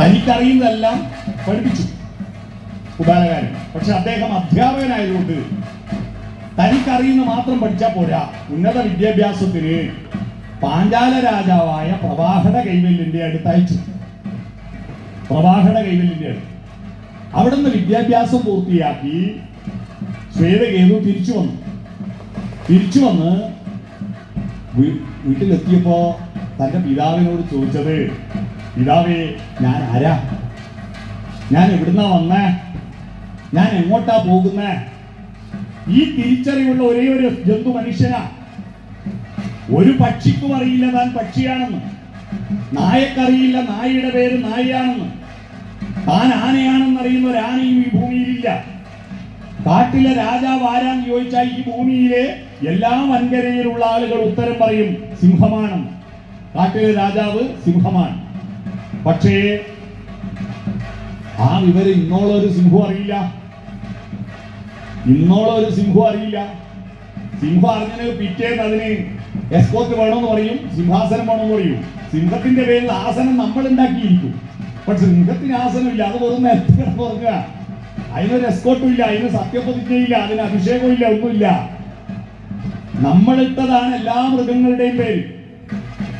തനിക്കറിയുന്നതെല്ലാം പഠിപ്പിച്ചു. കുബാലകാരൻ. പക്ഷെ അദ്ദേഹം അധ്യാപകനായതുകൊണ്ട് തനിക്കറിയുന്ന മാത്രം പഠിച്ചാൽ പോരാ. ഉന്നത വിദ്യാഭ്യാസത്തിന് പാഞ്ചാല രാജാവായ പ്രവാഹട കൈവല്യന്റെ അടുത്ത് അയച്ചു. പ്രവാഹട കൈവല്യന്റെ അടുത്ത്. അവിടുന്ന് വിദ്യാഭ്യാസം പൂർത്തിയാക്കി ശ്വേതകേതു തിരിച്ചു വന്നു. തിരിച്ചു വന്ന് വീട്ടിലെത്തിയപ്പോ തന്റെ പിതാവിനോട് ചോദിച്ചത് പിതാവേ ഞാൻ ആരാ? ഞാൻ എവിടുന്നാ വന്നേ? ഞാൻ എങ്ങോട്ടാ പോകുന്നേ? ഈ തിരിച്ചറിവുള്ള ഒരേ ഒരു ജന്തു മനുഷ്യനാ. ഒരു പക്ഷിക്കും അറിയില്ല താൻ പക്ഷിയാണെന്ന്. നായക്കറിയില്ല നായയുടെ പേര് നായയാണെന്ന്. താൻ ആനയാണെന്ന് അറിയുന്ന ഒരു ആനയും ഈ ഭൂമിയിലില്ല. കാട്ടിലെ രാജാവ് ആരാന്ന് ചോദിച്ചാൽ ഈ ഭൂമിയിലെ എല്ലാ വൻകരയിലുള്ള ആളുകൾ ഉത്തരം പറയും സിംഹമാണെന്ന്. കാട്ടിലെ രാജാവ് സിംഹമാണ്. പക്ഷേ ആ വിവരം ഇന്നോളം ഒരു സിംഹം അറിയില്ല. ഇന്നോളം ഒരു സിംഹം അറിയില്ല. സിംഹം അറിഞ്ഞതിന് പിറ്റേന്ന് അതിന് എസ്കോത്ത് വേണമെന്ന് പറയും സിംഹാസനം വേണമെന്ന് പറയും. സിംഹത്തിന്റെ പേരിൽ ആസനം നമ്മൾ ഉണ്ടാക്കിയിരിക്കും. പക്ഷെ സിംഹത്തിന് ആസനമില്ല അത് വെറും നേരത്തെ പറഞ്ഞ അതിനൊരു എസ്കോട്ടും ഇല്ല. അതിന് സത്യപ്രതിജ്ഞയില്ല അതിന് ഇല്ല. ഒന്നുമില്ല. നമ്മളിട്ടതാണ് എല്ലാ മൃഗങ്ങളുടെയും പേര്.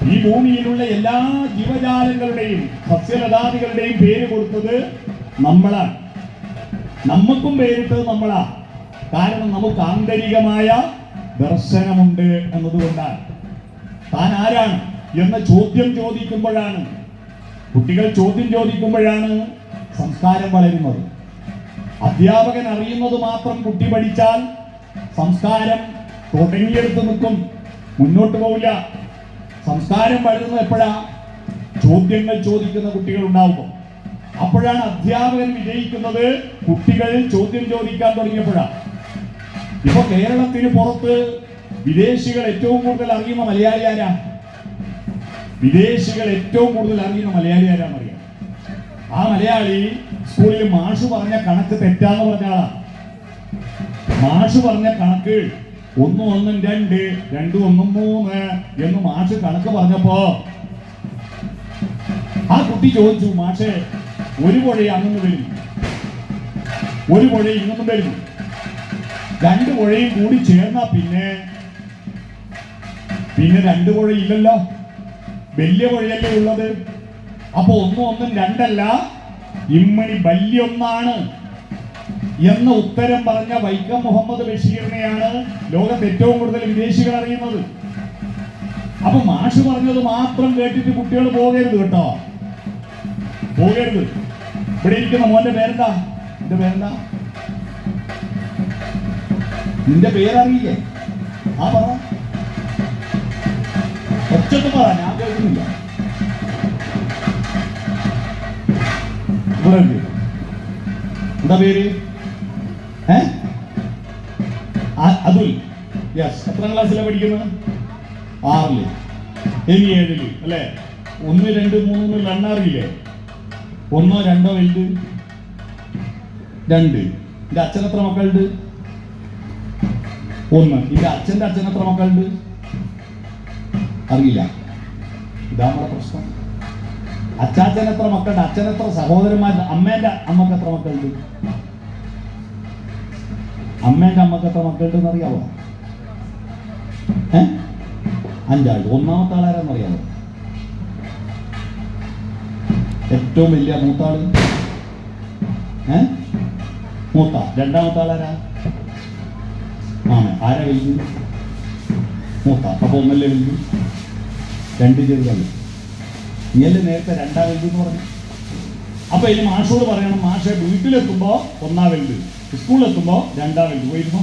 ഈ ഭൂമിയിലുള്ള എല്ലാ ജീവജാലങ്ങളുടെയും സസ്യലതാദികളുടെയും പേര് കൊടുത്തത് നമ്മളാണ്. നമുക്കും പേരിട്ടത് നമ്മളാ. കാരണം നമുക്ക് ആന്തരികമായ ദർശനമുണ്ട് എന്നതുകൊണ്ടാണ്. താൻ ആരാണ് എന്ന ചോദ്യം ചോദിക്കുമ്പോഴാണ് കുട്ടികൾ ചോദ്യം ചോദിക്കുമ്പോഴാണ് സംസ്കാരം വളരുന്നത്. അധ്യാപകൻ അറിയുന്നത് മാത്രം കുട്ടി പഠിച്ചാൽ സംസ്കാരം തുടങ്ങിയെടുത്ത് നിൽക്കും. മുന്നോട്ട് പോവില്ല. സംസ്കാരം വളരുന്നത് എപ്പോഴാ? ചോദ്യങ്ങൾ ചോദിക്കുന്ന കുട്ടികൾ ഉണ്ടാവുമ്പോൾ. അപ്പോഴാണ് അധ്യാപകൻ വിജയിക്കുന്നത്. കുട്ടികൾ ചോദ്യം ചോദിക്കാൻ തുടങ്ങിയപ്പോഴാണ് ഇപ്പൊ കേരളത്തിന് പുറത്ത് വിദേശികൾ ഏറ്റവും കൂടുതൽ അറിയുന്ന മലയാളി ആരാ വിദേശികൾ ഏറ്റവും കൂടുതൽ അറിയുന്ന മലയാളി ആരാന്നറിയാം ആ മലയാളി സ്കൂളിൽ മാഷു പറഞ്ഞ കണക്ക് തെറ്റാന്ന് പറഞ്ഞാളാ മാഷു മാഷ് പറഞ്ഞ കണക്ക് ഒന്നും ഒന്നും രണ്ട് രണ്ടും ഒന്നും മൂന്ന് എന്ന് മാഷ് കണക്ക് പറഞ്ഞപ്പോ ആ കുട്ടി ചോദിച്ചു മാഷെ ഒരു പുഴ അങ്ങൊന്ന് വരും. ഒരു പുഴ ഇങ്ങൊന്നും വരുന്നു രണ്ട് പുഴയും കൂടി ചേർന്നാ പിന്നെ പിന്നെ രണ്ട് പുഴ ഇല്ലല്ലോ. വലിയ പുഴയല്ലേ ഉള്ളത്. അപ്പൊ ഒന്നും ഒന്നും രണ്ടല്ല ഇമ്മണി വല്യൊന്നാണ് എന്ന ഉത്തരം പറഞ്ഞ വൈക്കം മുഹമ്മദ് ബഷീറിനെയാണ് ലോകത്ത് ഏറ്റവും കൂടുതൽ വിദേശികൾ അറിയുന്നത്. അപ്പൊ മാഷ് പറഞ്ഞത് മാത്രം കേട്ടിട്ട് കുട്ടികൾ പോകരുത് കേട്ടോ. പോകരുത്. ഇവിടെ ഇരിക്കുന്ന മോന്റെ പേരെന്താ? എന്റെ പേരെന്താ? നിന്റെ പേരറിയില്ലേ? ആ പറ. ഒച്ചത്ത് പറ ഞാൻ കേൾക്കുന്നില്ല. എന്താ പേര്? ഏ? ആ- അതുൽ യെസ് എത്ര ക്ലാസ്സിലാണ് പഠിക്കുന്നത്? ആറിൽ. ഇനി ഏഴിൽ. അല്ലേ? ഒന്ന് രണ്ട് മൂന്ന് എണ്ണാറില്ലേ ഒന്നോ രണ്ടോ വലുത്? രണ്ട്. എന്റെ അച്ഛൻ എത്ര മക്കളുണ്ട് ഒന്ന്. എന്റെ അച്ഛന്റെ അച്ഛൻ എത്ര മക്കളുണ്ട് അറിയില്ല. ഇതാ പ്രശ്നം. അച്ചാച്ചൻ എത്ര മക്കളുണ്ട് അച്ഛൻ എത്ര സഹോദരന്മാർ അമ്മേന്റെ അമ്മയ്ക്ക് എത്ര മക്കളുണ്ട് അമ്മേന്റെ അമ്മയ്ക്ക് എത്ര മക്കളുണ്ടെന്ന് അറിയാവോ? ഏ? അഞ്ചാൾ. ഒന്നാമത്തെ ആളാരെന്ന് അറിയാവോ? ഏറ്റവും വലിയ മൂത്താൾ? ഏ? മൂത്ത. രണ്ടാമത്തെ ആളാരാ ആണ് ആരാ വലുത്? മൂത്ത. അപ്പൊ ഒന്നല്ലേ വലുത്? രണ്ട് ചെറുതല്ല? നീയല്ലേ നേരത്തെ രണ്ടാ വലുത് എന്ന് പറഞ്ഞു? അപ്പൊ ഇനി മാഷോട് പറയണം. മാഷെ വീട്ടിലെത്തുമ്പോ ഒന്നാ വലുത്. സ്കൂളിലെത്തുമ്പോ രണ്ടാം വലുത് പോയിരുന്നോ